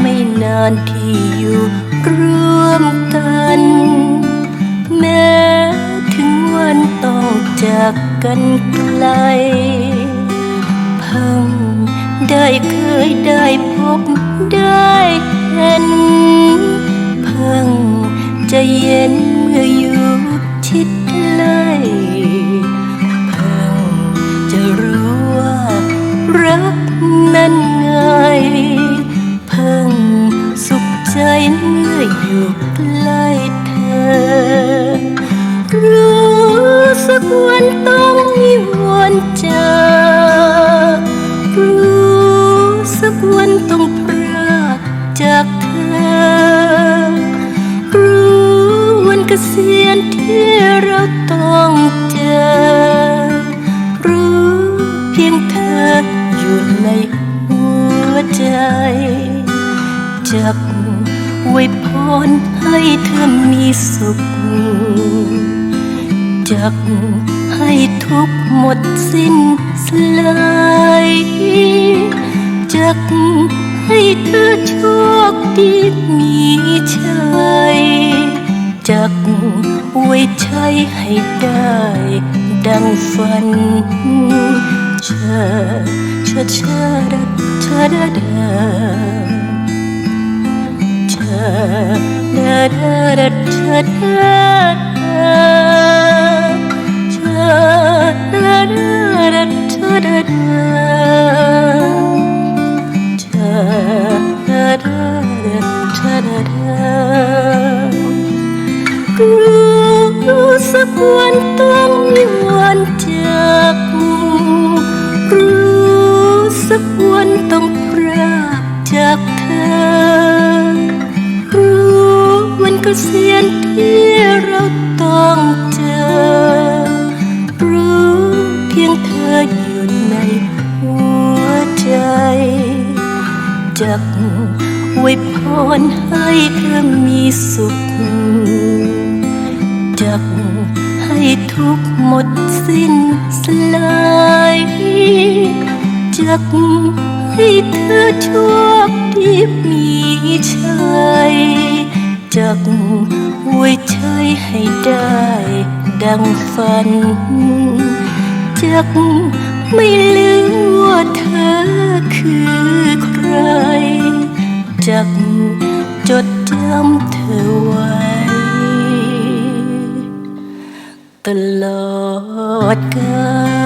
ไม่นานที่อยู่ร่วมกัน แม้ถึงวันต้องจากกันไกลเพิ่งได้เคยได้ รู้สักวันต้องมีวันจากรู้สักวันต้องพรากจากเธอ รู้วันเกษียณที่เราต้องเจอ รู้เพียงเธออยู่ในหัวใจจักไว้พรให้เธอมีสุข จักให้ทุกหมดสิ้นสลายจักให้เธอโชคดีมีชัยจักไว้ใช้ให้ได้ ดังฝันเชอเชอเชอดาเชอดาดา da da da da da da da รู้สักวันต้องมีวันจากรู้สักวันต้องพรากจากเธอ รู้มันก็เสียนที่เราต้อง ไว้พรให้เธอมีสุข จักให้ทุกหมดสิ้นสลายจักให้เธอโชคดีมีชัยจักไว้ใช้ให้ได้ดังฝัน จักไม่ลืมว่าเธอคือ จักจดจำเธอไว้ ตลอดกาล